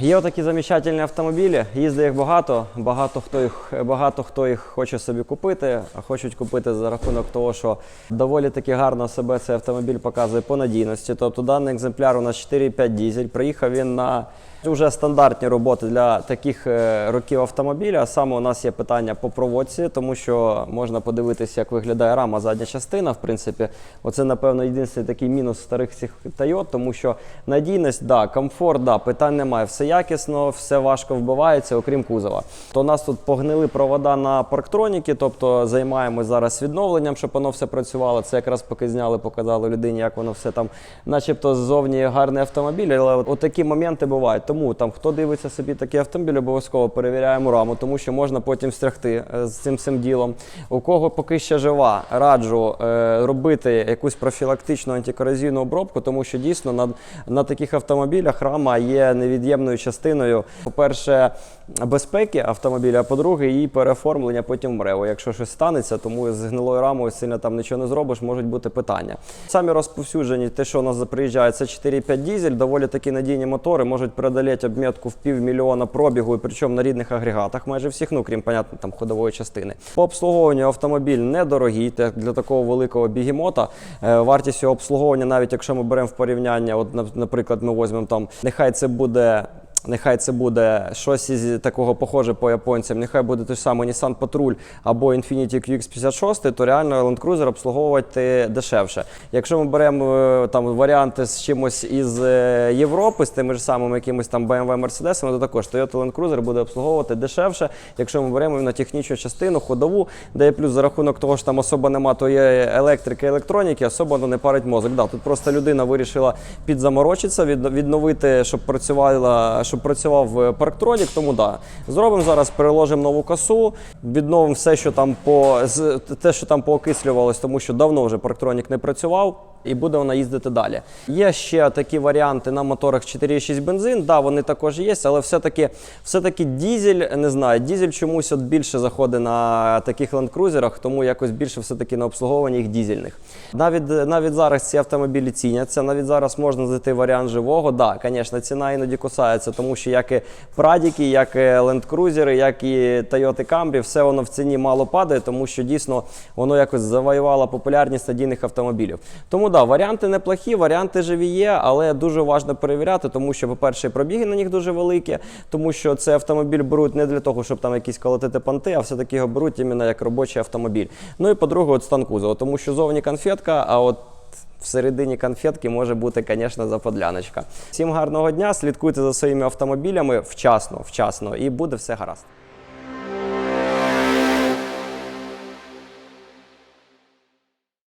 Є такі замечательні автомобілі, їздить їх багато, багато хто їх, багато хто їх хоче собі купити, а хочуть купити за рахунок того, що доволі таки гарно себе цей автомобіль показує по надійності. Тобто даний екземпляр у нас 4,5 дізель. Приїхав він на вже стандартні роботи для таких е, років автомобіля. Саме у нас є питання по проводці, тому що можна подивитися, як виглядає рама задня частина. В принципі, оце напевно єдиний такий мінус старих цих Toyota, тому що надійність, да, комфорт, да, питань немає. Все якісно, все важко вбивається, окрім кузова. То у нас тут погнили провода на парктроніки, тобто займаємось зараз відновленням, щоб воно все працювало. Це якраз поки зняли, показали людині, як воно все там, начебто, ззовні гарний автомобіль, але от, от моменти бувають. Тому там хто дивиться собі такий автомобіль, обов'язково перевіряємо раму, тому що можна потім встрягти е, з цим цим ділом. У кого поки ще жива, раджу е, робити якусь профілактичну антикорозійну обробку, тому що дійсно на, на таких автомобілях рама є невід'ємною частиною. По-перше, безпеки автомобіля, а по-друге, її переоформлення потім в МРЕВО. Якщо щось станеться, тому з гнилою рамою сильно там нічого не зробиш, можуть бути питання. Самі розповсюджені, те, що у нас приїжджає, це 4,5 дізель, доволі такі надійні мотори, можуть преодоліти обмітку в півмільйона пробігу, і причому на рідних агрегатах, майже всіх, ну крім понятно, там ходової частини. По обслуговуванню автомобіль недорогий для такого великого бігемота. Е, Вартість його обслуговування, навіть якщо ми беремо в порівняння, от, наприклад, ми візьмемо там, нехай це буде. Нехай це буде щось із такого похоже по японцям. Нехай буде той самий Nissan Patrol або Infiniti QX56, то реально Land Cruiser обслуговувати дешевше. Якщо ми беремо е, там варіанти з чимось із е, Європи, з тими ж самими якимись там BMW, Mercedes, то також Toyota Land Cruiser буде обслуговувати дешевше. Якщо ми беремо на технічну частину, ходову, де є плюс за рахунок того, що там особа нема, то є електрики, електроніки, особо ну, не парить мозок. Да, тут просто людина вирішила підзаморочитися, відновити, щоб працювала, щоб працював в парктронік. Тому да, зробимо зараз, переложимо нову косу, відновимо все, що там по те, що там поокислювалось, тому що давно вже парктронік не працював. І буде вона їздити далі. Є ще такі варіанти на моторах 4,6 бензин. Да, вони також є, але все-таки все-таки дізель, не знаю, дізель чомусь от більше заходить на таких лендкрузерах, тому якось більше все-таки на обслуговування їх дізельних. Навіть, навіть зараз ці автомобілі ціняться, навіть зараз можна знайти варіант живого. Да, звісно, ціна іноді кусається, тому що як і Прадіки, як і лендкрузери, як і Toyota Camry, все воно в ціні мало падає, тому що дійсно воно якось завоювало популярність надійних автомобілів. Тому да, варіанти неплохі, варіанти живі є, але дуже важливо перевіряти, тому що, по-перше, пробіги на них дуже великі, тому що цей автомобіль беруть не для того, щоб там якісь колотити понти, а все-таки його беруть іменно як робочий автомобіль. Ну і по-друге, от стан кузова, тому що зовні конфетка, а от Всередині конфетки може бути, звісно, заподляночка. Всім гарного дня, слідкуйте за своїми автомобілями вчасно, вчасно, і буде все гаразд.